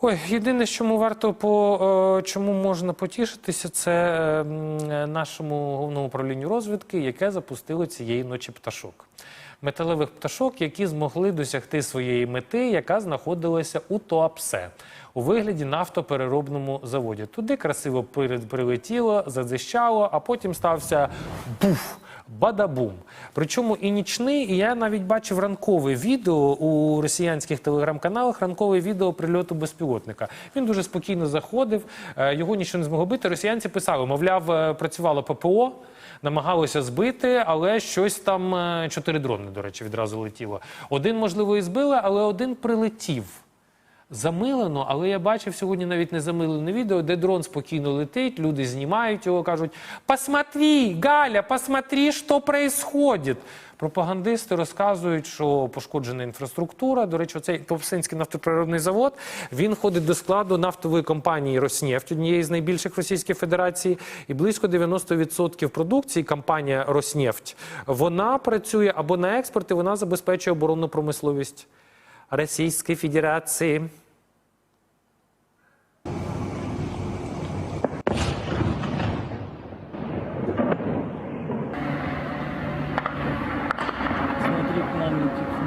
Ой, єдине, чому варто по е, чому можна потішитися, це е, нашому головному управлінню розвідки, яке запустило цієї ночі пташок. Металевих пташок, які змогли досягти своєї мети, яка знаходилася у Туапсе у вигляді нафтопереробному заводі. Туди красиво прилетіло, задзищало, а потім стався буф. Бадабум. Причому і нічний, і я навіть бачив ранкове відео у росіянських телеграм-каналах. Ранкове відео прильоту безпілотника. Він дуже спокійно заходив, е, його нічого не змогло бити. Росіянці писали, мовляв, е, працювало ППО, намагалося збити, але щось там е, чотири дрони, до речі, відразу летіло. Один, можливо, і збили, але один прилетів. Замилено, але я бачив сьогодні навіть не замилене відео, де дрон спокійно летить, люди знімають його, кажуть: Посмотри, Галя, посмотри, що происходит. Пропагандисти розказують, що пошкоджена інфраструктура. До речі, цей Топсинський нафтопереробний завод він входить до складу нафтової компанії Роснефть, однієї з найбільших Російської Федерації, і близько 90% продукції компанія Роснефть вона працює або на експорт, і вона забезпечує оборонну промисловість. Російської Федерации. Смотри, к нам летит